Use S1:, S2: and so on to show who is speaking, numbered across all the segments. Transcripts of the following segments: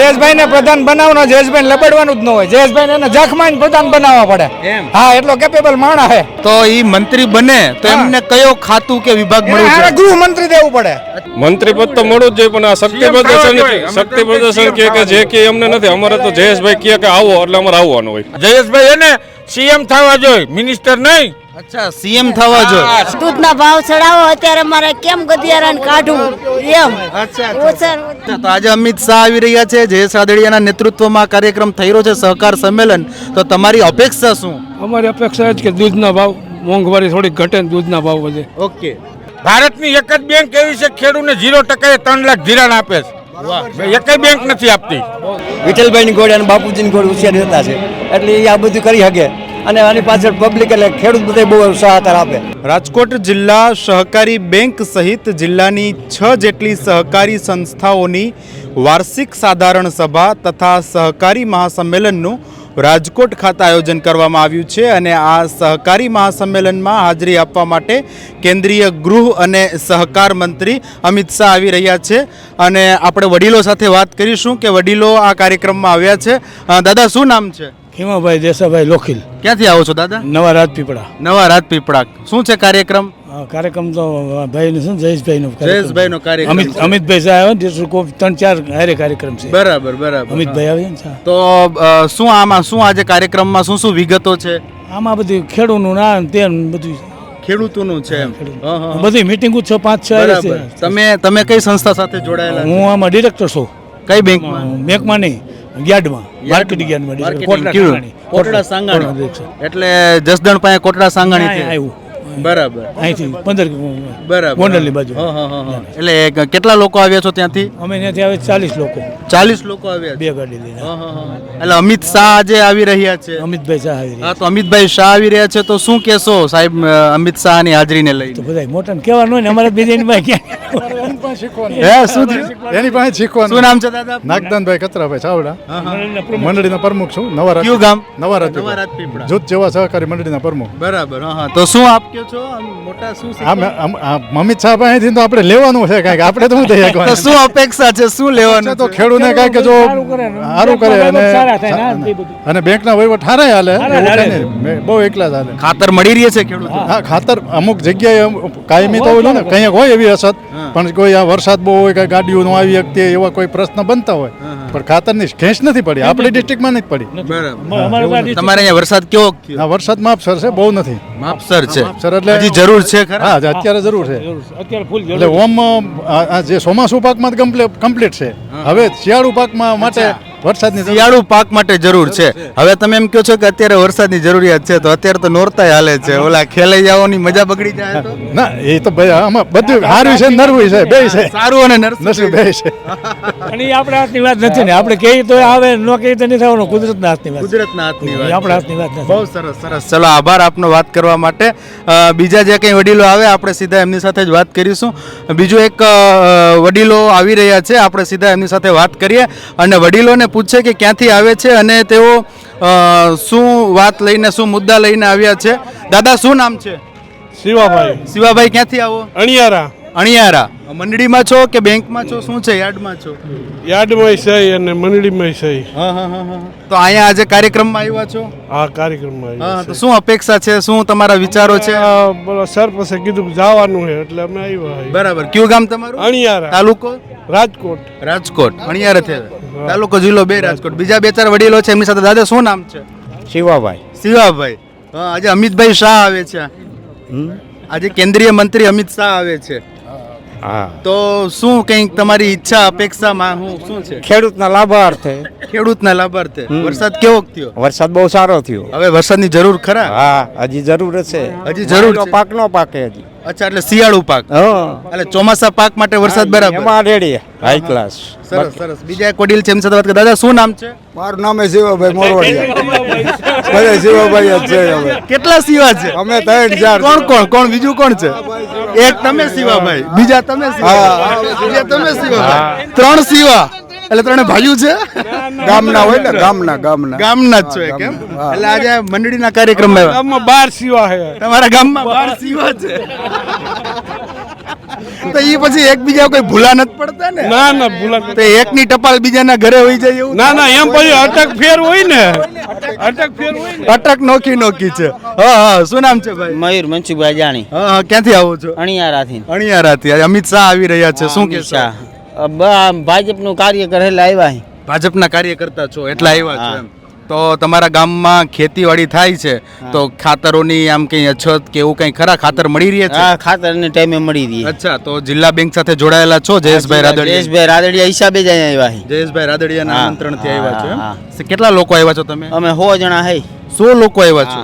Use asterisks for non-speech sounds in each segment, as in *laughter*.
S1: જયેશભાઈ ને પ્રધાન બનાવવાનો જયેશભાઈ લબડવાનું જ ન હોય. જયેશભાઈ એને જખમાઈને પ્રધાન બનાવવા પડે. હા એટલો કેપેબલ માણા છે
S2: તો ઈ મંત્રી બને તો એમને કયો ખાતું કે વિભાગ મળવું
S1: એને
S2: છે
S1: ગૃહમંત્રી દેવું પડે.
S3: મંત્રી પદ તો મળવું જ જોઈએ પણ આ શક્તિ પ્રદર્શન શક્તિ પ્રદર્શન કે કે જે કે અમને નથી. અમારે તો જયેશભાઈ કહે કે આવો એટલે અમારે આવવાનું હોય.
S4: જયેશભાઈ એને સીએમ થવા જોઈએ મિનિસ્ટર નહીં.
S2: અચ્છા સીએમ થવા જોઈએ.
S5: દૂધના ભાવ ચડાવો અત્યારે મારે કેમ ગધિયારાને કાઢવું? એમ. અચ્છા
S2: તો આજે અમિત શાહ આવી રહ્યા છે જયેશ રાદડિયાના નેતૃત્વમાં કાર્યક્રમ થઈ રહ્યો છે સહકાર સંમેલન. તો તમારી અપેક્ષા શું?
S6: અમારી અપેક્ષા છે કે દૂધના ભાવ મોંઘવારી થોડી ઘટે ને દૂધના ભાવ વધે.
S2: ઓકે.
S4: ભારતની એક જ બેંક એવી છે ખેડૂતને ઝીરો ટકાએ ત્રણ લાખ ધિરાણ આપે છે. એકય બેંક નથી આપતી.
S7: વિઠ્ઠલભાઈની ગોળ અને બાપુજીની ગોળ હોશિયાર હતા છે. એટલે એ આ બધું કરી શકે. અને આની પાછળ પબ્લિક એટલે ખેડૂત બધા બહુ સહાયતા આપે.
S2: રાજકોટ જિલ્લા સહકારી બેંક સહિત જિલ્લાની છ જેટલી સહકારી સંસ્થાઓની વાર્ષિક સાધારણ સભા તથા સહકારી મહાસંમેલનનું રાજકોટ ખાતે આયોજન કરવામાં આવ્યું છે અને આ સહકારી મહાસંમેલનમાં હાજરી આપવા માટે કેન્દ્રીય ગૃહ અને સહકાર મંત્રી અમિત શાહ આવી રહ્યા છે. અને આપણે વડીલો સાથે વાત કરીશું કે વડીલો આ કાર્યક્રમમાં આવ્યા છે. દાદા, શું નામ છે?
S6: ખીમાભાઈ દેસાભાઈ લોખીલ.
S2: ક્યાંથી આવો છો દાદા?
S6: નવા રાજપીપળા.
S2: નવા રાજપીપળા. શું છે કાર્યક્રમ?
S6: કાર્યક્રમ તો ભાઈ છે ને જયેશભાઈનો કાર્યક્રમ.
S2: જયેશભાઈનો કાર્યક્રમ
S6: અમિત
S2: છે.
S6: અમિતભાઈ સાહેબ આવે ને તે લોકો ત્રણ ચાર હારે કાર્યક્રમ છે.
S2: બરાબર બરાબર.
S6: અમિતભાઈ આવે છે ને
S2: તો અ, શું આમાં શું આજે કાર્યક્રમમાં શું શું વિગતો છે?
S6: આમાં બધું ખેડૂતનું ના ને બધું.
S2: ખેડૂતોનું છે એમ. હા, હા, હા.
S6: બધી મિટિંગ છ પાંચ છ હારે
S2: બરાબર.
S6: છે
S2: તમે તમે કઈ સંસ્થા સાથે જોડાયેલા
S6: હું આમાં ડિરેક્ટર છું.
S2: કઈ બેંકમાં?
S6: બેંકમાં નહીં. યાર્ડમાં માર્કેટિંગ યાર્ડમાં કોટડા સાંગાણી.
S2: કોટડા
S6: કોટડા
S2: સાંગાણી એટલે જસદણ પાસે કોટડા સાંગાણી
S6: આવ્યું.
S2: બરાબર.
S6: અહીંથી પંદર
S2: બરાબર.
S6: ગોંડલની બાજુ.
S2: હા, હા, હા, હા. એટલે કેટલા લોકો આવ્યા છો ત્યાંથી?
S6: અમે ત્યાંથી આવે ચાલીસ લોકો.
S2: ચાલીસ લોકો આવ્યા
S6: બે ગાડી લઈને.
S2: હા, હા, હા. એટલે અમિત શાહ આજે આવી રહ્યા છે.
S6: અમિતભાઈ શાહ આવી
S2: રહ્યા તો અમિતભાઈ શાહ આવી રહ્યા છે તો શું કહેશો સાહેબ અમિત અમિત શાહની હાજરીને
S6: તો
S2: લઈને
S6: બધા મોટા કહેવાનું હોય ને અમારે બીજાની ભાઈ
S8: એની પાસે શીખવાનું.
S2: શું નામ છે દાદા
S8: નાગદાનભાઈ કતરાભાઈ ચાવડા. મંડળીના પ્રમુખ. છું. નવા
S2: ગામ?
S8: નવા રાજપીપળા. જૂથ જેવા સહકારી મંડળીના પ્રમુખ.
S2: બરાબર હા તો શું આપ કયો છો? મોટા શું
S8: અમિત શાહ પાસેથી તો આપણે લેવાનું છે કાંઈક. આપણે તો શું થઈ શકવાનું?
S2: શું અપેક્ષા છે? શું લેવાનું
S8: તો ખેડૂતને કાંઈક જો
S6: સારું કરે.
S8: સારું અને
S6: સારા.
S8: અને બેંકના વહીવટ
S6: હારે હાલે
S8: બહુ એકલા હાલે.
S2: ખાતર મળી રહી છે ખેડૂતો?
S8: હા ખાતર અમુક જગ્યાએ કાયમી તો હોય ને કંઈક હોય એવી અસત પણ કોઈ આ વરસાદ બહુ હોય કાંઈ ગાડીઓ ન આવી શકતી એવા કોઈ પ્રશ્ન બનતા હોય પણ ખાતરની ખેંચ નથી પડી આપણી ડિસ્ટ્રિક્ટમાં નથી પડી.
S2: બરાબર. તમારે અહીંયા વરસાદ કેવો?
S8: વરસાદ માપસર છે બહુ નથી.
S2: માપસર છે.
S8: માપસર એટલે
S2: હજી જરૂર છે ખરા?
S8: હા અત્યારે જરૂર છે.
S6: અત્યારે ફૂલ
S8: એટલે ઓમ જે ચોમાસું પાકમાં કમ્પ્લીટ છે. હવે શિયાળુ પાકમાં માટે વરસાદની
S2: શિયાળુ પાક માટે જરૂર છે. હવે તમે એમ કહો છો કે અત્યારે વરસાદની જરૂરિયાત છે તો અત્યારે તો નોરતાય હાલે છે. ઓલા ખેલૈયાઓની મજા બગડી જાય
S8: ના એ તો ભાઈ આમાં બધું સારું છે નરવું છે બે છે.
S2: સારું અને નરસું
S8: બે છે.
S6: અને એ આપણા હાથની વાત નથી ને. આપણે કહીએ તો આવે ન કહીએ તો નહીં થવાનું કુદરતના હાથની વાત.
S2: કુદરતના હાથની વાત
S6: આપણા હાથની વાત નથી.
S2: બહુ સરસ સરસ. ચલો આભાર આપનો વાત કરવા માટે. બીજા જે કંઈ વડીલો આવે આપણે સીધા એમની સાથે જ વાત કરીશું. બીજું એક વડીલો આવી રહ્યા છે. આપણે સીધા એમની સાથે વાત કરીએ. અને વડીલોને પૂછે કે ક્યાંથી આવે છે અને તેઓ શું વાત લઈને શું મુદ્દા લઈને આવ્યા છે. દાદા શું નામ છે?
S6: શિવાભાઈ.
S2: શિવાભાઈ ક્યાંથી આવો?
S6: અણિયારા.
S2: અણિયારા. મંડળીમાં છો કે બેંકમાં છો? શું છે? યાર્ડમાં છો?
S6: યાર્ડમાં સહી અને મંડળીમાં સહી.
S2: હા હા હા હા. તો અહીંયા આજે કાર્યક્રમમાં આવ્યા છો?
S6: હા કાર્યક્રમમાં
S2: હા તો શું અપેક્ષા છે? શું તમારા વિચારો છે?
S6: બોલો સર પાસે કીધું જવાનું છે એટલે અમે આવ્યા
S2: બરાબર. કયું ગામ તમારું?
S6: અણિયારા.
S2: તાલુકો?
S6: રાજકોટ.
S2: રાજકોટ. અણિયારા છે તાલુકો જિલ્લો બે રાજકોટ. બીજા બે ચાર વડીલો છે એમની સાથે દાદા શું નામ છે?
S7: શિવાભાઈ.
S2: શિવાભાઈ. હા, આજે અમિતભાઈ શાહ આવે છે. આજે કેન્દ્રીય મંત્રી અમિત શાહ આવે છે.
S7: હા.
S2: તો શું કંઈક તમારી ઈચ્છા અપેક્ષામાં હું શું છે?
S7: ખેડૂતના લાભાર્થે.
S2: ખેડૂતના લાભાર્થે. વરસાદ કેવો થયો?
S7: વરસાદ બહુ સારો થયો.
S2: હવે વરસાદની જરૂર ખરા?
S7: હા હજી જરૂર છે.
S2: હજી જરૂર
S7: પાક નો પાકે હજી.
S2: અચ્છા એટલે શિયાળુ પાક. એટલે ચોમાસા પાક માટે વરસાદ બરાબર.
S7: એમાં રેડી હાઈ ક્લાસ
S2: સરસ સરસ. બીજા એક વડીલ છે એમ સાથે વાત કરી. દાદા શું નામ છે?
S9: મારું નામ શિવાભાઈ મોરવાડિયા બધા શિવાભાઈ જ છે હવે.
S2: કેટલા સિવા છે?
S9: અમે ત્રણ ચાર
S2: કોણ કોણ કોણ? બીજું કોણ છે? એક તમે સિવાભાઈ બીજા તમે સિવા બીજા તમે સિવા ત્રણ સિવા એટલે ત્રણે ભાઈઓ છે?
S9: ગામના હોય ને ગામના. ગામના
S2: ગામના. જ છો એક એમ. એટલે આજે મંડળીના કાર્યક્રમમાં આવ્યા.
S6: ગામમાં બાર સીવા છે.
S2: તમારા ગામમાં બાર સીવા છે? તો એ પછી એકબીજા કોઈ ભૂલા નથી પડતા ને?
S3: ના ના ભૂલા
S2: તો એકની ટપાલ બીજાના ઘરે હોય જાય એવું?
S3: ના ના એમ પછી અટક ફેર હોય ને. અટક ફેર હોય ને.
S2: અટક નોખી નોખી છે. હા હા શું નામ છે ભાઈ?
S7: મયુર મનસુખભાઈ જાણી.
S2: હા હા ક્યાંથી આવો છો?
S7: અણિયારાથી.
S2: અણિયારાથી. અમિત શાહ આવી રહ્યા છે. શું કે
S7: ભાજપનું કાર્ય એટલે આવ્યા છે.
S2: ભાજપના કાર્યકર્તા છો એટલા આવ્યા છો એમ. તો તમારા ગામમાં ખેતીવાડી થાય છે તો ખાતરોની આમ કંઈ અછત કે એવું કંઈ ખરા? ખાતર મળી રહી છે?
S7: ખાતરને ટાઈમે મળી રહી.
S2: અચ્છા તો જિલ્લા બેંક સાથે જોડાયેલા છો જયેશભાઈ રાદડિયા?
S7: જયેશભાઈ રાદડિયા હિસાબે જ આવ્યા.
S2: જયેશભાઈ રાદડિયાના આમંત્રણથી આવ્યા છો કેટલા લોકો આવ્યા છો તમે?
S7: અમે સો જણા હે
S2: સો લોકો આવ્યા છો.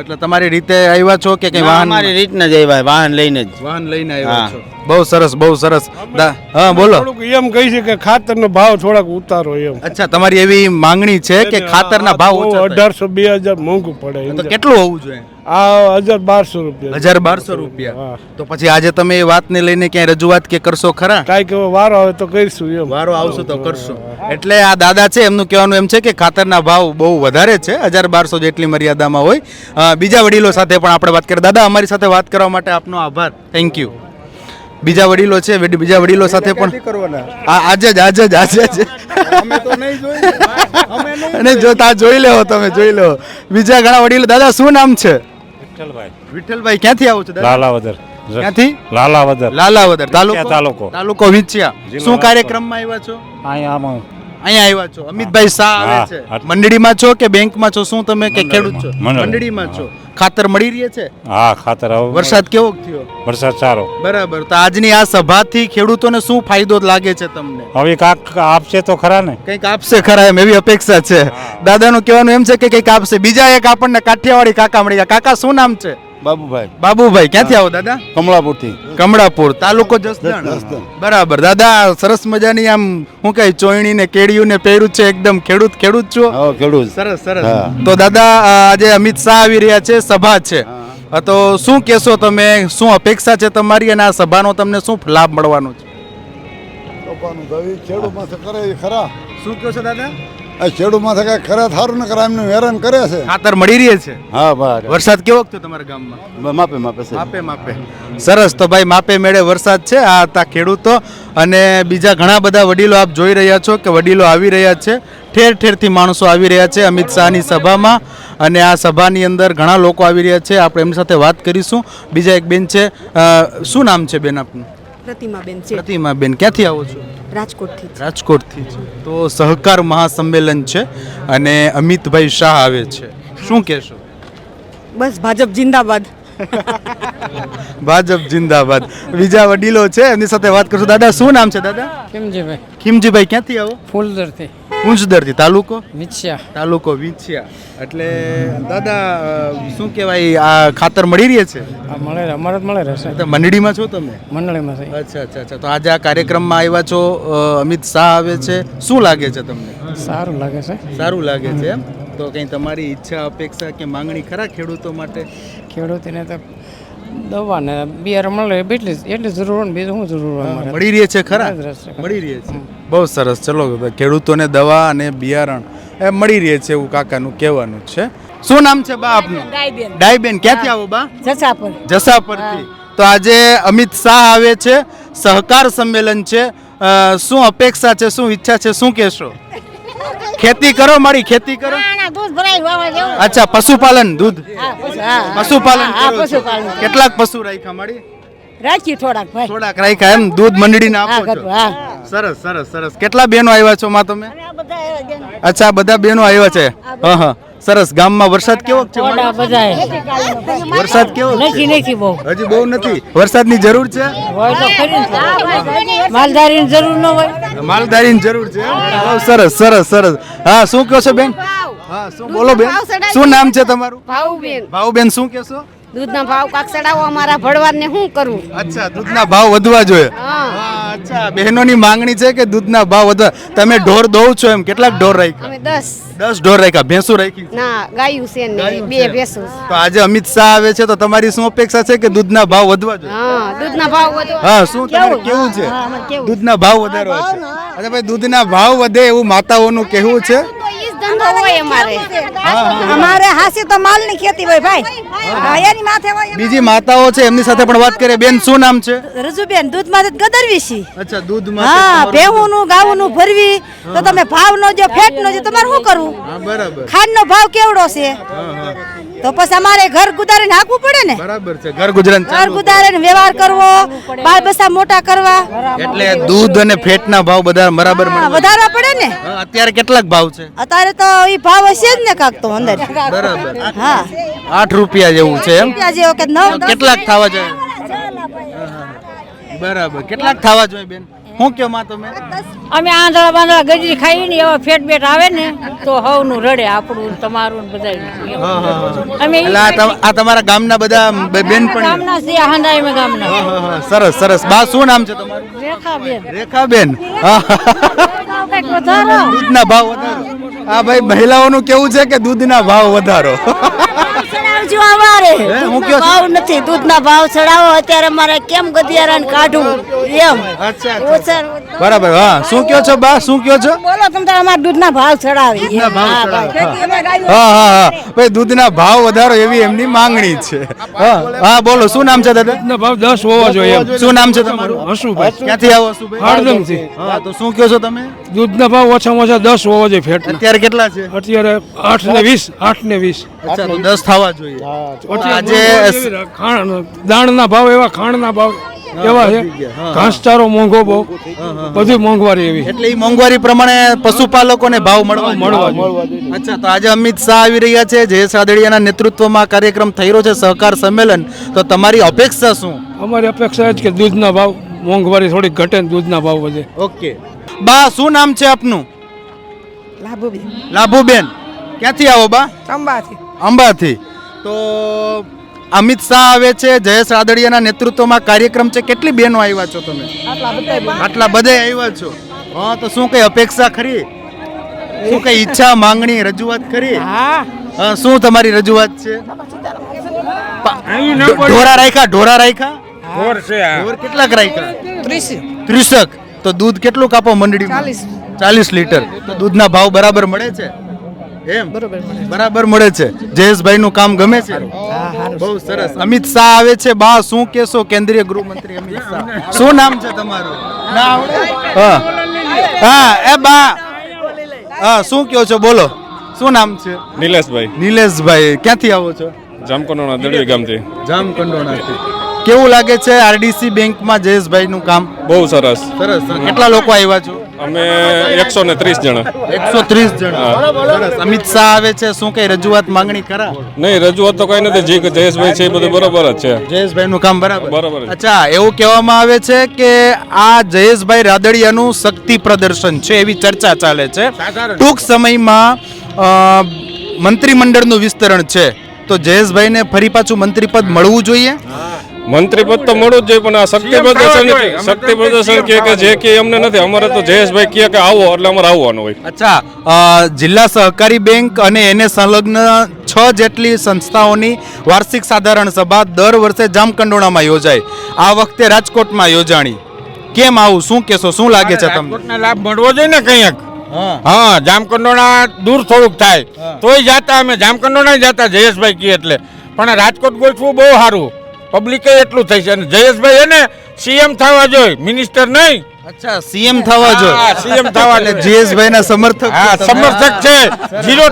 S2: એટલે તમારી રીતે આવ્યા છો કે કઈ વાહન
S7: અમારી રીતના જ આવ્યા વાહન લઈને જ.
S2: વાહન લઈને આવ્યા છો? બહુ સરસ બહુ સરસ. હા બોલો.
S3: એમ કહી છે કે ખાતરનો ભાવ થોડાક ઉતારો એમ.
S2: અચ્છા તમારી એવી માંગણી છે કે ખાતરના ભાવ ઓછા
S3: અઢારસો બે હજાર મોંઘું પડે
S2: તો કેટલું હોવું જોઈએ?
S3: આ હજાર બારસો રૂપિયા.
S2: હજાર બારસો રૂપિયા. તો પછી આજે તમે એ વાતને લઈને ક્યાંય રજૂઆત કે કરશો ખરા?
S3: કાંઈક હવે વારો આવે તો કરીશું એમ.
S2: વારો આવશે તો કરશો. એટલે આ દાદા છે એમનું કહેવાનું એમ છે કે ખાતરના ભાવ બહુ વધારે છે હજાર બારસો જેટલી મર્યાદામાં હોય. બીજા વડીલો સાથે પણ આપણે વાત કરીએ દાદા અમારી સાથે વાત કરવા માટે આપનો આભાર. થેન્ક યુ બીજા વડીલો છે બીજા વડીલો સાથે પણ આ- આજે જ આજે જ આજે જ. અને જો તા જોઈ. લેવો તમે જોઈ લો. બીજા ઘણા વડીલો દાદા શું નામ છે? વિઠ્ઠલભાઈ. ક્યાંથી આવો છો દાદા?
S6: લાલાવદર.
S2: ક્યાંથી?
S6: લાલાવદર.
S2: લાલાવદર તાલુકો?
S6: તાલુકો.
S2: તાલુકો વિંછિયા. શું કાર્યક્રમમાં આવ્યા છો?
S6: અહીંયા આમાં.
S2: અહીંયા આવ્યા છો. અમિતભાઈ શાહ આવે છે. મંડળીમાં છો કે બેંકમાં છો? શું તમે કે ખેડૂત છો.
S6: મંડળીમાં
S2: છો. ખાતર મળી રહે છે?
S6: હા ખાતર હવે
S2: વરસાદ કેવો થયો?
S6: વરસાદ સારો.
S2: બરાબર. તો આજની આ સભાથી ખેડૂતોને શું ફાયદો લાગે છે તમને?
S6: હવે કાક આપશે તો ખરા ને.
S2: કંઈક આપશે ખરા એમ એવી અપેક્ષા છે. દાદાનું કહેવાનું એમ છે કે કંઈક આપશે. બીજા એક આપણને કાઠિયાવાડી કાકા મળી ગયા કાકા શું નામ છે?
S9: બાબુભાઈ.
S2: બાબુભાઈ ક્યાંથી આવો દાદા?
S9: કમળાપુરથી.
S2: કમળાપુર તાલુકો જસદણ. બરાબર. દાદા સરસ મજાની આમ હું કઈ ચોયણી ને કેડિયું ને પહેર્યું છે એકદમ ખેડૂત ખેડૂત છો?
S9: ખેડૂત.
S2: સરસ સરસ. તો દાદા આજે અમિત શાહ આવી રહ્યા છે સભા છે. તો શું કહેશો તમે? શું અપેક્ષા છે તમારી? અને આ સભાનો તમને શું લાભ મળવાનો છે?
S9: ખેડૂત ખરા.
S2: શું કહો છો દાદા?
S9: આ ખેડૂત માથે કઈ ખરા થારું ન કરે એમનું હેરાન કરે છે.
S2: ખાતર મળી રહી છે?
S9: હા બરાબર
S2: વરસાદ કેવો થયો તમારા ગામમાં?
S9: માપે માપે છે.
S2: માપે માપે. સરસ. તો ભાઈ માપે મેળે વરસાદ છે આ હતા ખેડૂતો. અને બીજા ઘણા બધા વડીલો આપ જોઈ રહ્યા છો કે વડીલો આવી રહ્યા છે. ઠેર ઠેરથી માણસો આવી રહ્યા છે અમિત શાહની સભામાં. અને આ સભાની અંદર ઘણા લોકો આવી રહ્યા છે. આપણે એમની સાથે વાત કરીશું. બીજા એક બેન છે. શું નામ છે બેન આપનું?
S5: પ્રતિમાબેન છે.
S2: પ્રતિમાબેન ક્યાંથી આવો છો?
S5: રાજકોટથી
S2: રાજકોટથી. તો સહકાર મહાસંમેલન છે અને અમિતભાઈ શાહ આવે છે. શું કહેશો?
S5: બસ ભાજપ જિંદાબાદ. *laughs*
S2: ભાજપ જિંદાબાદ. બીજા વડીલો છે એમની સાથે વાત કરશું. દાદા શું નામ છે દાદા?
S6: ખીમજીભાઈ.
S2: ખીમજીભાઈ ક્યાંથી આવો?
S6: ફૂલદરથી.
S2: પૂંછદરથી તાલુકો?
S6: વિછિયા.
S2: તાલુકો વિછિયા. એટલે દાદા શું કહેવાય આ ખાતર મળી રહે છે?
S6: આ મળે અમારે જ મળે રહેશે
S2: તો મંડળીમાં છો તમે?
S6: મંડળીમાં છે
S2: અચ્છા અચ્છા અચ્છા. તો આજે આ કાર્યક્રમમાં આવ્યા છો અમિત શાહ આવે છે. શું લાગે છે તમને?
S6: સારું લાગે છે
S2: સારું લાગે છે એમ? તો કંઈ તમારી ઈચ્છા અપેક્ષા કે માંગણી ખરા ખેડૂતો માટે?
S6: ખેડૂતોને તો દવા ને બિયારણ મળે એટલી એટલી જરૂર હોય ને બીજું શું જરૂર હોય
S2: મળી રહે છે ખરા?
S6: મળી રહે છે.
S2: બહુ સરસ. ચલો ખેડૂતોને દવા અને બિયારણ એ મળી રહે છે એવું કાકાનું કહેવાનું છે. શું નામ છે બા આપનું?
S5: ડાયબેન.
S2: ડાયબેન. ક્યાંથી આવો બા?
S5: જસાપર.
S2: જસાપરથી. તો આજે અમિત શાહ આવે છે. સહકાર સંમેલન છે. શું અપેક્ષા છે? શું ઈચ્છા છે? શું કહેશો? ખેતી કરો મારી ખેતી કરો. અચ્છા પશુપાલન દૂધ?
S5: હા
S2: પશુપાલન કેટલાક પશુ રાખ્યા મારી?
S5: રાખી થોડાક ભાઈ.
S2: થોડાક રાખ્યા એમ? દૂધ મંડળીને આપો છો.
S5: હા.
S2: સરસ સરસ સરસ. કેટલા બેનો આવ્યા છો માં તમે? અચ્છા બધા બેનો આવ્યા છે. હા હા. સરસ ગામમાં વરસાદ કેવો છે? વરસાદ કેવો
S5: નથી નથી બહુ.
S2: હજી બહુ નથી? વરસાદની જરૂર છે?
S5: હોય તો માલધારી જરૂર ન હોય.
S2: માલધારી જરૂર છે? સરસ સરસ સરસ. હા શું કહો છો બેન? હા શું બોલો બેન. શું નામ છે તમારું?
S5: ભાવબેન
S2: ભાવબેન શું કહેશો?
S5: દૂધના ભાવ કાક ચડાવો અમારા ભળવાને શું કરવું
S2: અચ્છા દૂધના ભાવ વધવા જોઈએ.
S5: હા,
S2: અચ્છા બહેનોની માંગણી છે કે દૂધના ભાવ વધવા? તમે ઢોર દોવ છો એમ કેટલાક ઢોર રાખ્યા?
S5: અમે દસ.
S2: દસ ઢોર રાખ્યા ભેંસું રાખી?
S5: ના ગાયું છે ને બે. ભેંસો.
S2: તો આજે અમિત શાહ આવે છે તો તમારી શું અપેક્ષા છે કે દૂધના ભાવ વધવા જોઈએ?
S5: હા દૂધના ભાવ વધવા.
S2: હા શું તમારું કેવું? છે? દૂધના ભાવ વધારવા છે. અચ્છા ભાઈ દૂધના ભાવ વધે એવું માતાઓનું કહેવું છે?
S5: ધંધો હોય અમારે. અમારે હાસી તો માલની ખેતી હોય ભાઈ. એની માથે હોય
S2: બીજી માતાઓ છે એમની સાથે પણ વાત કરીએ. બેન શું નામ છે?
S5: રજુબેન દૂધમાં ગદરવી છી.
S2: અચ્છા દૂધ
S5: હા ભેવું નું ગાવું નું ભરવી. તો તમે ભાવ નો જો ફેટ નો જો તમારે શું કરવું?
S2: બરાબર.
S5: ખાંડ નો ભાવ કેવડો છે? તો પછી અમારે ઘર ગુદારીને નાખવું પડે ને?
S2: બરાબર છે ઘર ગુજરાન
S5: ઘર ગુદારીને વ્યવહાર કરવો બાળ બસા મોટા કરવા.
S2: એટલે દૂધ અને ફેટના ભાવ બધા બરાબર
S5: વધારવા પડે ને?
S2: અત્યારે કેટલાક ભાવ છે?
S5: અત્યારે તો એ ભાવ હશે જ ને કાક તો અંદર.
S2: બરાબર.
S5: હા.
S2: આઠ રૂપિયા જેવું છે એમ?
S5: જેવો કે નવ
S2: કેટલાક થવા જોઈએ? બરાબર. કેટલાક થવા જોઈએ બેન? શું કયો માં તમે?
S10: અમે આંધળા બાંધળા ગજરી ખાઈ ને એવા ફેટ બેટ આવે ને તો હવનું રડે આપણું તમારું ને બધા અમે
S2: આ તમારા ગામના બધા બેન પણ
S10: ગામના છે હાંડા અમે ગામના.
S2: સરસ સરસ. બા શું નામ છે તમારું?
S10: રેખાબેન.
S2: રેખાબેન. દૂધના ભાવ વધારો. હા ભાઈ મહિલાઓનું કેવું છે કે દૂધના ભાવ વધારો?
S5: ચડાવજો અમારે? ભાવ નથી દૂધના ભાવ ચડાવો અત્યારે મારે કેમ ગધિયારાને કાઢવું? એમ.
S2: અચ્છા
S5: ઓછા
S2: બરાબર હા. શું કયો છો બા? શું કયો છો?
S5: બોલો તમે તારે અમારા દૂધના ભાવ ચડાવી.
S2: દૂધના ભાવ
S5: હા,
S2: ચડાવો. હા હા હા. ભાઈ દૂધના ભાવ વધારો એવી એમની માંગણી છે. હા હા બોલો શું નામ છે દાદા?
S3: ભાવ દસ હોવા જોઈએ
S2: શું નામ છે તમારું?
S3: હસુભાઈ.
S2: ક્યાંથી આવો હસુભાઈ
S3: હળદમથી.
S2: હા તો શું કયો છો તમે?
S3: દૂધના ભાવ ઓછામાં ઓછા દસ હોવા જોઈએ ફેટ
S2: અત્યારે કેટલા છે?
S3: અત્યારે આઠ ને વીસ આઠ ને વીસ.
S2: અચ્છા તો દસ થવા જોઈએ. આજે
S3: ખાણ દાણના ભાવ એવા ખાણના ભાવ. એવા છે. ઘાસચારો મોંઘો બહુ. બધી મોંઘવારી એવી.
S2: એટલે એ મોંઘવારી પ્રમાણે પશુપાલકોને ભાવ મળવા મળવા અચ્છા તો આજે અમિત શાહ આવી રહ્યા છે. જયેશ રાદડિયાના નેતૃત્વમાં કાર્યક્રમ થઈ રહ્યો છે સહકાર સંમેલન. તો તમારી અપેક્ષા શું?
S3: અમારી અપેક્ષા એ જ કે દૂધના ભાવ મોંઘવારી થોડી ઘટે દૂધના ભાવ વધે.
S2: ઓકે. બા શું નામ છે આપનું? લાભુબેન. ક્યાંથી આવો બા?
S6: અંબાથી.
S2: અંબાથી. તો અમિત શાહ આવે છે જયેશ રાદડિયાના નેતૃત્વમાં કાર્યક્રમ છે. કેટલી બહેનો આવ્યા છો તમે? આટલા બધા આવ્યા છો? હા તો શું કઈ અપેક્ષા ખરી? શું કઈ ઈચ્છા માંગણી રજૂઆત ખરી? હા. શું તમારી રજૂઆત છે? ઢોરા રાખ્યા ઢોરા રાખ્યા?
S4: ઢોર છે
S2: ઢોર કેટલાક રાખ્યા?
S6: ત્રીસ.
S2: ત્રીસક. તો દૂધ કેટલું કાપો મંડળીમાં? ચાલીસ લીટર. તો દૂધના ભાવ બરાબર મળે છે? એમ? બરાબર મળે છે. જયેશભાઈ નું કામ ગમે છે? બહુ સરસ. અમિત શાહ આવે છે? બા શું કેશો કેન્દ્રીય ગૃહમંત્રી અમિત શાહ. શું નામ છે તમારું? ના આવડે? હા. હા એ બા. હા શું કયો છો? બોલો. શું નામ છે?
S3: નિલેશભાઈ.
S2: નિલેશભાઈ. ક્યાંથી આવો છો?
S3: જામકંડોના દળવી ગામથી.
S2: જામકંડોણાથી. કેવું લાગે છે આરડીસી બેંકમાં જયેશભાઈ નું કામ?
S3: બહુ સરસ.
S2: સરસ કેટલા લોકો આવ્યા છો?
S3: અમે એકસો ને ત્રીસ જણા.
S2: એકસો ત્રીસ જણા. અમિત શાહ આવે છે શું કઈ રજૂઆત માંગણી કરા?
S3: નહીં રજૂઆત તો કઈ નથી. જે જયેશભાઈ છે એ બધું બરોબર જ છે.
S2: જયેશભાઈ નું કામ બરાબર.
S3: બરાબર
S2: અચ્છા એવું કહેવામાં આવે છે કે આ જયેશભાઈ રાદડિયાનું શક્તિ પ્રદર્શન છે એવી ચર્ચા ચાલે છે. ટૂંક સમયમાં અ, મંત્રીમંડળનું વિસ્તરણ છે. તો જયેશભાઈને ફરી પાછું મંત્રીપદ મળવું જોઈએ?
S3: મંત્રી પદ તો મળવું જ જોઈએ પણ આ શક્તિ પ્રદર્શન. શક્તિ પ્રદર્શન કે કે જે કે અમને નથી. અમારે તો જયેશભાઈ કહે કે આવો એટલે અમારે આવવાનું હોય.
S2: અચ્છા જિલ્લા સહકારી બેંક અને એને સંલગ્ન છ જેટલી સંસ્થાઓની વાર્ષિક સાધારણ સભા દર વર્ષે જામકંડોળામાં યોજાય. આ વખતે રાજકોટમાં યોજાણી. કેમ આવું? શું કેશો શું લાગે છે તમને?
S4: લાભ મળવો જોઈએ ને કંઈક?
S2: હા.
S4: હા જામકંડોળા દૂર થોડુંક થાય. તોય જાતા અમે. જામકંડોળા જતા જયેશભાઈ કહે એટલે. પણ રાજકોટ ગોઠવું બહુ સારું. પબ્લિકે એટલું થઈ છે. અને જયેશભાઈ એને સીએમ થવા જોઈએ મિનિસ્ટર નહીં.
S2: અચ્છા સીએમ થવા
S4: જોઈએ સીએમ થવા
S2: એટલે. જયેશભાઈ ના સમર્થક
S4: હા
S2: છો
S4: સમર્થક છે. જીરો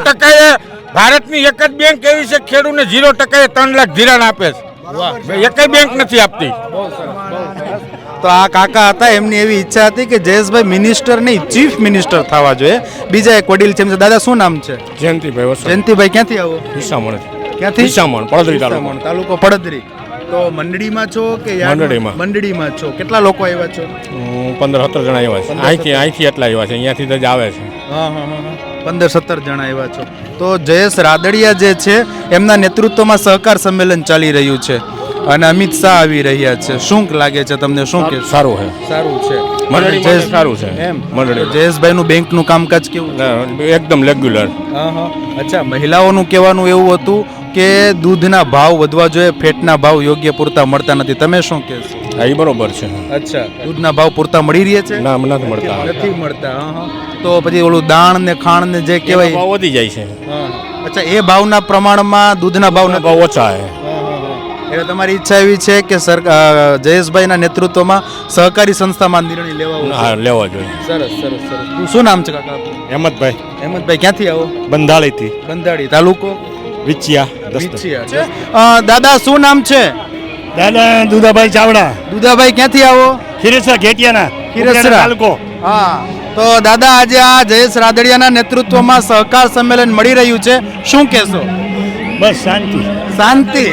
S4: એ ભારતની એક જ બેંક એવી છે ખેડૂતને જીરો ટકાએ ત્રણ લાખ ધિરાણ આપે છે. એકય બેંક નથી આપતી.
S2: તો આ કાકા હતા એમની એવી ઈચ્છા હતી કે જયેશભાઈ મિનિસ્ટર નહીં ચીફ મિનિસ્ટર થવા જોઈએ. બીજા એક વડીલ છે દાદા શું નામ છે?
S3: જયંતિભાઈ
S2: જયંતિભાઈ ક્યાંથી આવો? ક્યાંથી?
S3: પડદરી તાલુકો
S2: પડદરી. તો મંડળીમાં છો કે?
S3: મંડળીમાં.
S2: મંડળીમાં છો? કેટલા લોકો આવ્યા છો?
S3: પંદર સત્તર જણા આવ્યા છે. અહીંથી અહીંથી એટલા આવ્યા છે. અહીંયાથી જ આવે છે.
S2: હા હા હા પંદર સત્તર જણા આવ્યા છો. તો જયેશ રાદડિયા જે છે એમના નેતૃત્વમાં સહકાર સંમેલન ચાલી રહ્યું છે અને અમિત શાહ આવી રહ્યા છે. શું લાગે છે તમને? શું કે
S3: સારું છે.
S2: સારું છે.
S3: સારું છે.
S2: એમ.
S3: મંડળી
S2: જયેશભાઈનું બેંકનું કામકાજ કેવું
S3: એકદમ રેગ્યુલર
S2: હા હા. અચ્છા મહિલાઓનું કહેવાનું એવું હતું કે દૂધના ભાવ વધવા જોઈએ ફેટના ભાવ યોગ્ય પૂરતા મળતા નથી? તમે શું કહેશો
S3: હા એ બરોબર છે
S2: અચ્છા દૂધના ભાવ પૂરતા મળી રહ્યા છે?
S3: ના નથી મળતા.
S2: નથી મળતા તો પછી ઓલું દાણ ને ખાણ ને જે કહેવાય
S4: ભાવ વધી જાય છે.
S2: અચ્છા એ ભાવના પ્રમાણમાં દૂધના ભાવના
S4: ભાવ ઓછા છે.
S2: એટલે તમારી ઈચ્છા એવી છે કે સરકાર જયેશભાઈના નેતૃત્વમાં સહકારી સંસ્થામાં નિર્ણય લેવા
S4: હા લેવા જોઈએ.
S2: સરસ સરસ સરસ. શું નામ છે કાકા?
S4: હેમંતભાઈ.
S2: હેમંતભાઈ ક્યાંથી આવો?
S4: બંધાળીથી.
S2: બંધાળી તાલુકો?
S4: વિચિયા
S2: દાદા શું નામ છે?
S3: દાદા દુધાભાઈ ચાવડા.
S2: દુધાભાઈ ક્યાંથી આવો?
S3: ખીરેસરા ઘેટિયાના.
S2: ખીરસરા. હા. તો દાદા આજે આ જયેશ રાદડિયાના નેતૃત્વમાં સહકાર સંમેલન મળી રહ્યું છે. શું કહેશો?
S3: બસ શાંતિ.
S2: શાંતિ.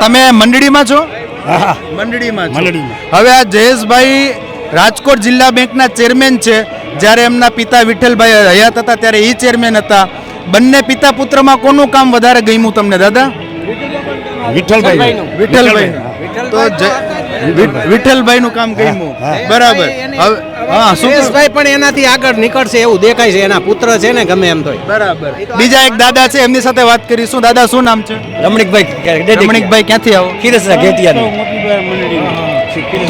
S2: તમે મંડળીમાં છો?
S3: હા.
S2: મંડળીમાં
S3: મંડળીમાં.
S2: હવે આ જયેશભાઈ રાજકોટ જિલ્લા બેંકના ચેરમેન છે. જ્યારે એમના પિતા વિઠ્ઠલભાઈ હયાત હતા ત્યારે એ ચેરમેન હતા. બંને પિતા પુત્રમાં કોનું કામ વધારે ગમ્યું તમને દાદા?
S3: વિઠ્ઠલભાઈ
S2: વિઠ્ઠલભાઈ તો વિઠ્ઠલભાઈનું કામ ગમ્યું. બરાબર. હવે હા શું
S7: પણ એનાથી આગળ નીકળશે એવું દેખાય છે એના પુત્ર છે ને ગમે એમ તો
S2: બરાબર. બીજા એક દાદા છે એમની સાથે વાત કરીશું. દાદા શું નામ છે?
S7: રમણીકભાઈ
S2: રમણીકભાઈ ક્યાંથી આવો?
S7: ખીરસરા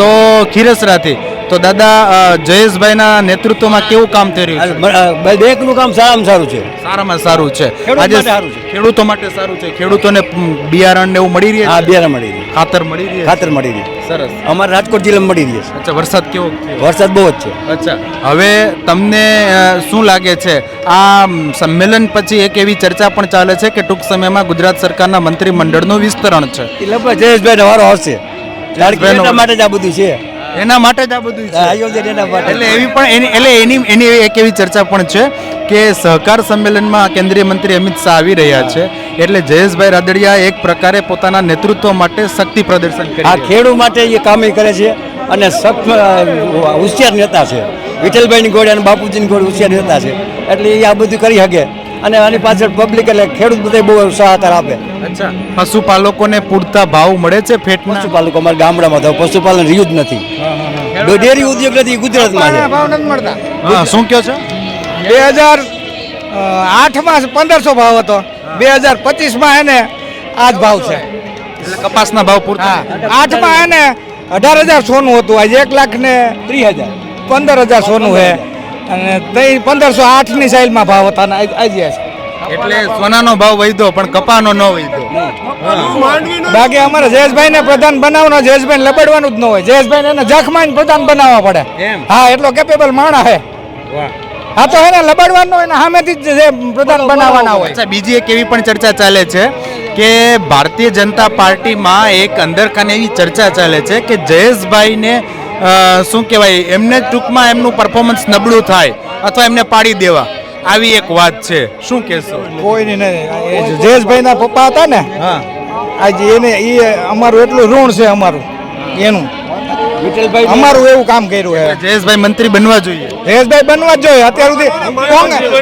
S2: તો ખીરસરાથી. તો દાદા જયેશભાઈના નેતૃત્વમાં કેવું કામ થઈ રહ્યું છે?
S7: બેંકનું કામ સારામાં સારું છે.
S2: સારામાં સારું છે. આજે
S7: સારું છે.
S2: ખેડૂતો માટે સારું છે. ખેડૂતોને બિયારણ ને એવું મળી રહ્યું
S7: હા બિયારણ મળી રહ્યું
S2: ખાતર મળી રહ્યું
S7: ખાતર મળી રહ્યું
S2: સરસ.
S7: અમારા રાજકોટ જિલ્લામાં મળી રહ્યું છે.
S2: અચ્છા વરસાદ કેવો
S7: વરસાદ બહુ જ છે.
S2: અચ્છા. હવે તમને શું લાગે છે? આ સંમેલન પછી એક એવી ચર્ચા પણ ચાલે છે કે ટૂંક સમયમાં ગુજરાત સરકારના મંત્રીમંડળનું વિસ્તરણ છે?
S7: એટલે જયેશભાઈ વારો હશે કારણ કે
S2: જયેશભાઈનો
S7: એટલા માટે જ આ બધું છે.
S2: એના માટે જ આ બધું છે
S7: આયોજન એના માટે
S2: એટલે એવી પણ એની એટલે એની એની એક એવી ચર્ચા પણ છે કે સહકાર સંમેલનમાં કેન્દ્રીય મંત્રી અમિત શાહ આવી રહ્યા છે એટલે જયેશભાઈ રાદડિયા એક પ્રકારે પોતાના નેતૃત્વ માટે શક્તિ પ્રદર્શન કરે
S7: આ ખેડૂ માટે એ કામ કરે છે અને સખ્ત હોશિયાર નેતા છે વિઠ્ઠલભાઈની ગોળ અને બાપુજીની ગોળ હોશિયાર નેતા છે એટલે એ આ બધું કરી શકે અને આની પાછળ પબ્લિક એટલે ખેડૂત બધા બહુ સહાયતા આપે.
S2: અચ્છા. પશુપાલકોને પૂરતા ભાવ મળે છે ફેટ
S7: પશુપાલકો અમારા ગામડામાં તો પશુપાલન રહ્યું જ નથી. ડેરી ઉદ્યોગ નથી ગુજરાતમાં છે.
S1: ભાવ નથી મળતા.
S2: હા શું કહો છો?
S1: બે હજાર આઠમાં પંદરસો ભાવ હતો. બે હજાર પચીસમાં એને આ જ ભાવ છે.
S2: કપાસના ભાવ પૂરતા?
S1: આઠમાં એને અઢાર હજાર સોનું હતું. આજે એક લાખ ને
S7: ત્રીસ હજાર.
S1: પંદર હજાર સોનું છે અને તઈ પંદરસો આઠની સાઈલમાં ભાવ હતા ને આજ-
S2: એટલે સોનાનો ભાવ વધ્યો પણ કપાનો ન વધ્યો.
S1: બાકી અમારે જયેશભાઈ ને પ્રધાન બનાવવાનો જયેશભાઈ લબડવાનું જ ન હોય. જયેશભાઈ એને જખમાં પ્રધાન બનાવવા પડે. હા એટલો કેપેબલ માણા હે. હા તો એને લબડવાનું હોય ને સામેથી જ જે પ્રધાન બનાવવાના હોય.
S2: અચ્છા બીજી એક એવી પણ ચર્ચા ચાલે છે કે ભારતીય જનતા પાર્ટીમાં એક અંદરખાને એવી ચર્ચા ચાલે છે કે જયેશભાઈને શું કહેવાય એમને ટૂંકમાં એમનું પરફોર્મન્સ નબળું થાય અથવા એમને પાડી દેવા. આવી એક વાત છે. શું કહેશો?
S1: કોઈ નહીં. એ જયેશભાઈ ના પપ્પા હતા ને
S2: હા.
S1: આજે એને એ અમારું એટલું ઋણ છે અમારું એનું.
S7: વિઠ્ઠલભાઈ
S1: અમારું એવું કામ કર્યું છે
S2: જયેશભાઈ મંત્રી બનવા જોઈએ
S1: જયેશભાઈ બનવા જોઈએ અત્યાર સુધી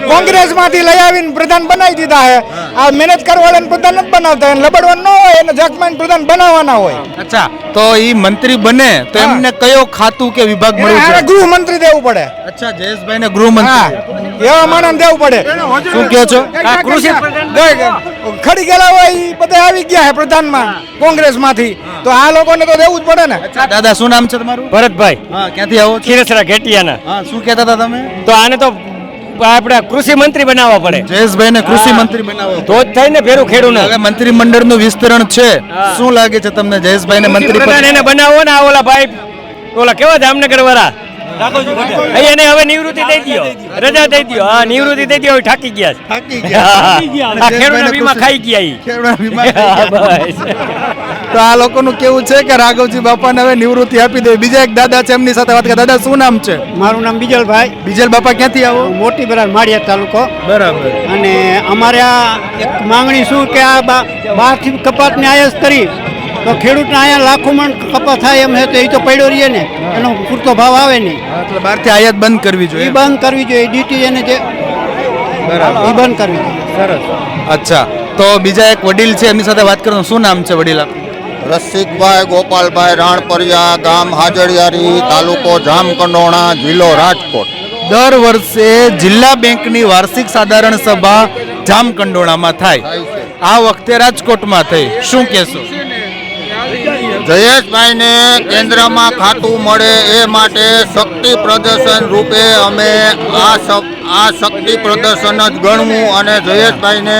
S1: કોંગ્રેસમાંથી લઈ આવીને પ્રધાન બનાવી દીધા છે આ મહેનત કરવાળાને પ્રધાન નથી બનાવતા એને લબડવાનું ન હોય એને જખમાઈને પ્રધાન બનાવવાના હોય
S2: અચ્છા તો એ મંત્રી બને તો એમને કયો ખાતું કે વિભાગ
S1: મળ્યું
S2: છે
S1: ગૃહમંત્રી દેવું પડે
S2: અચ્છા જયેશભાઈને
S1: હા
S2: ગૃહમંત્રી
S1: એવા માણસ દેવું પડે
S2: શું કહો છો
S1: આ કૃષિ ખડી ગયેલા હોય ઈ બધા આવી ગયા છે પ્રધાનમાં કોંગ્રેસમાંથી તો આ લોકોને તો દેવું જ પડે ને.
S2: અચ્છા દાદા શું નામ છે તમારું?
S11: ભરતભાઈ.
S2: હા ક્યાંથી આવો છો?
S11: ખીરસરા ઘેટિયાના.
S2: હા શું કહેતા હતા તમે?
S11: તો આને તો આપણે કૃષિ મંત્રી બનાવવા પડે.
S2: જયેશભાઈને કૃષિ મંત્રી બનાવવા
S11: તો જ થાય ને ભેરું ખેડૂને.
S2: હવે નું વિસ્તરણ છે. શું લાગે છે તમને જયેશભાઈને મંત્રી
S11: પ્રધાન એને બનાવો ને આ ઓલા ભાઈ ઓલા કેવા જામનગર વાળા એને હવે નિવૃત્તિ દઈ દો રજા દઈ દો હા નિવૃત્તિ દઈ દો હવે થાકી ગયા
S2: ગયા.
S11: ખેડૂતના વીમા ખાઈ ગયા
S2: ખેડૂતના વીમા. તો આ લોકોનું કેવું છે કે રાઘવજી બાપાને હવે નિવૃત્તિ આપી દે. બીજા એક દાદા છે એમની સાથે વાત કરે. દાદા શું નામ છે?
S12: મારું નામ બીજલભાઈ.
S2: બીજલ બાપા ક્યાંથી આવો?
S12: મોટી બરાર માળિયા તાલુકો.
S2: બરાબર.
S12: અને અમારે આ એક માંગણી શું કે આ બહારથી કપાતને આયાત કરી તો ખેડૂતને અહીંયા લાખો મણ કપાસ થાય એમ છે તો એ તો પડ્યો રહીએ ને. એનો પૂરતો ભાવ આવે નહીં
S2: એટલે બહારથી આયાત બંધ કરવી જોઈએ.
S12: બંધ કરવી જોઈએ. ડીટી એને જે એ બંધ કરવી જોઈએ.
S2: અચ્છા. તો બીજા એક વડીલ છે એમની સાથે વાત કરવાનું. શું નામ છે વડીલ આપનું?
S9: રસિકભાઈ ગોપાલભાઈ રાણપરિયા ગામ હાજરિયારી તાલુકો જામકંડોણા જિલ્લો રાજકોટ.
S2: દર વર્ષે જિલ્લા બેંકની વાર્ષિક સાધારણ સભા જામકંડોળામાં થાય. આ વખતે રાજકોટમાં થઈ. શું કહેશો?
S13: જયેશભાઈને કેન્દ્રમાં ખાતું મળે એ માટે શક્તિ પ્રદર્શન રૂપે અમે આ આ શક્તિ પ્રદર્શન જ ગણવું અને જયેશભાઈને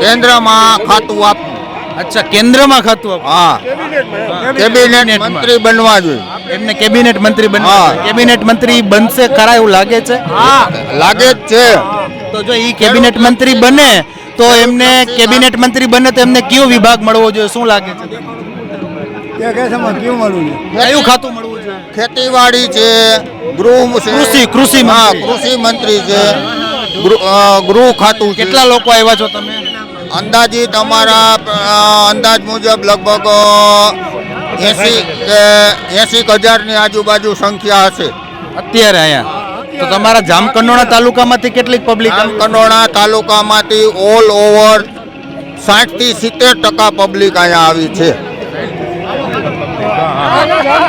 S13: કેન્દ્રમાં ખાતું આપવું.
S2: અચ્છા કેન્દ્રમાં ખાતું
S13: હા. કેબિનેટ મંત્રી બનવા જોઈએ.
S2: એમને કેબિનેટ મંત્રી બનવા કેબિનેટ મંત્રી બનશે ખરા એવું લાગે છે? હા.
S13: લાગે જ છે.
S2: તો જો ઈ કેબિનેટ મંત્રી બને તો એમને કેબિનેટ મંત્રી બને તો એમને કયો વિભાગ મળવો જોઈએ? શું લાગે છે?
S9: કે કે છે એમાં મળવું છે?
S2: કયું ખાતું મળવું જોઈએ
S13: ખેતીવાડી છે ગૃહ છે.
S2: કૃષિ કૃષિ
S13: હા કૃષિ મંત્રી છે. ગૃહ અ, ગૃહ ખાતું
S2: કેટલા લોકો આવ્યા છો તમે?
S13: અંદાજિત અમારા અંદાજ મુજબ લગભગ એસી કે એસી હજારની આજુબાજુ સંખ્યા હશે.
S2: અત્યારે અહીંયા? તો તમારા જામકંડોણા તાલુકામાંથી કેટલીક પબ્લિક
S13: જામકંડોણા તાલુકામાંથી ઓલ ઓવર સાઠથી સિત્તેર ટકા પબ્લિક અહીંયા આવી છે.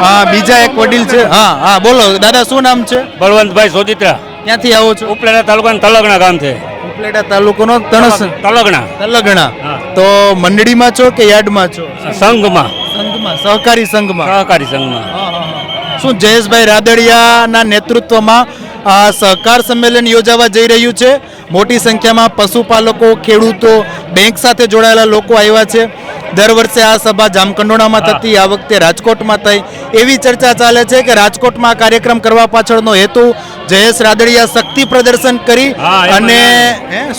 S2: હા બીજા એક વડીલ છે. હા હા બોલો દાદા શું નામ છે?
S11: બળવંતભાઈ સોજિત્રા.
S2: ક્યાંથી આવો છો?
S11: ઉપલેટા તાલુકાના તલગણા ગામ છે.
S2: ઉપલેટા તાલુકાનો તણસ.
S11: તલગણા.
S2: તલગણા. તો મંડળીમાં છો કે યાર્ડમાં છો?
S11: સંઘમાં.
S2: સંઘમાં સહકારી સંઘમાં.
S11: સહકારી સંઘમાં.
S2: શું જયેશભાઈ રાદડિયાના નેતૃત્વમાં આ સહકાર સંમેલન યોજાવા જઈ રહ્યું છે? મોટી સંખ્યામાં પશુપાલકો ખેડૂતો બેંક સાથે જોડાયેલા લોકો આવ્યા છે. દર વર્ષે આ સભા જામકંડોળામાં થતી આ વખતે રાજકોટમાં થઈ. એવી ચર્ચા ચાલે છે કે રાજકોટમાં આ કાર્યક્રમ કરવા પાછળનો હેતુ જયેશ રાદડિયા શક્તિ પ્રદર્શન કરી અને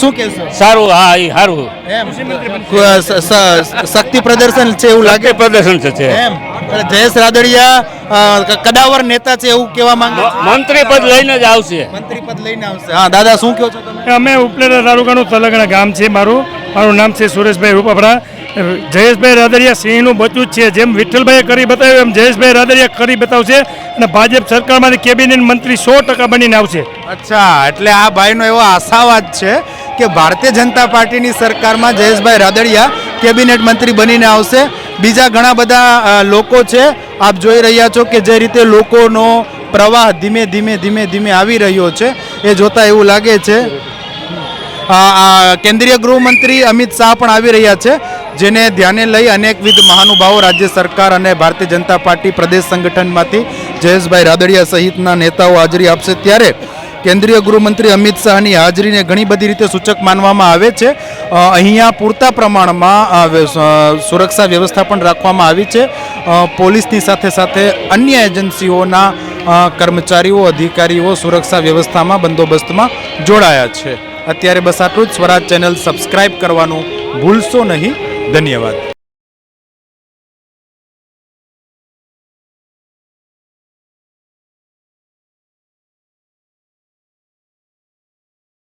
S2: શું કહેશો?
S11: સારું હા એ સારું
S2: શક્તિ પ્રદર્શન છે એવું લાગે?
S11: પ્રદર્શન છે
S2: એમ. જયેશ રાદડિયા કદાવર નેતા છે એવું કહેવા માંગે
S11: મંત્રી પદ લઈને જ આવશે.
S2: મંત્રી પદ લઈને આવશે. હા દાદા શું કહો છો તમે?
S3: અમે ઉપલેટા તાલુકાનું તલગણા ગામ છે મારું. મારું નામ છે સુરેશભાઈ રૂપાપરા જયેશભાઈ રાદડિયા સિંહનું બચ્યું છે. જેમ વિઠ્ઠલભાઈએ કરી બતાવ્યું, એમ જયેશભાઈ રાદડિયા કરી બતાવશે અને ભાજપ સરકારમાંથી કેબિનેટ મંત્રી સો ટકા બનીને આવશે.
S2: અચ્છા, એટલે આ ભાઈનો એવો આશાવાદ છે કે ભારતીય જનતા પાર્ટીની સરકારમાં જયેશભાઈ રાદડિયા કેબિનેટ મંત્રી બનીને આવશે. બીજા ઘણા બધા લોકો છે, આપ જોઈ રહ્યા છો કે જે રીતે લોકોનો પ્રવાહ ધીમે ધીમે ધીમે ધીમે આવી રહ્યો છે. એ જોતા એવું લાગે છે કેન્દ્રીય ગૃહમંત્રી અમિત શાહ પણ આવી રહ્યા છે, જેને ધ્યાને લઈ અનેકવિધ મહાનુભાવો રાજ્ય સરકાર અને ભારતીય જનતા પાર્ટી પ્રદેશ સંગઠનમાંથી જયેશભાઈ રાદડિયા સહિતના નેતાઓ હાજરી આપશે. ત્યારે કેન્દ્રીય ગૃહમંત્રી અમિત શાહની હાજરીને ઘણી બધી રીતે સૂચક માનવામાં આવે છે. અહીંયા પૂરતા પ્રમાણમાં સુરક્ષા વ્યવસ્થા પણ રાખવામાં આવી છે. પોલીસની સાથે સાથે અન્ય એજન્સીઓના કર્મચારીઓ, અધિકારીઓ સુરક્ષા વ્યવસ્થામાં બંદોબસ્તમાં જોડાયા છે. અત્યારે બસ આટલું જ. સ્વરાજ ચેનલ સબસ્ક્રાઈબ કરવાનું ભૂલશો નહીં. ધન્યવાદ.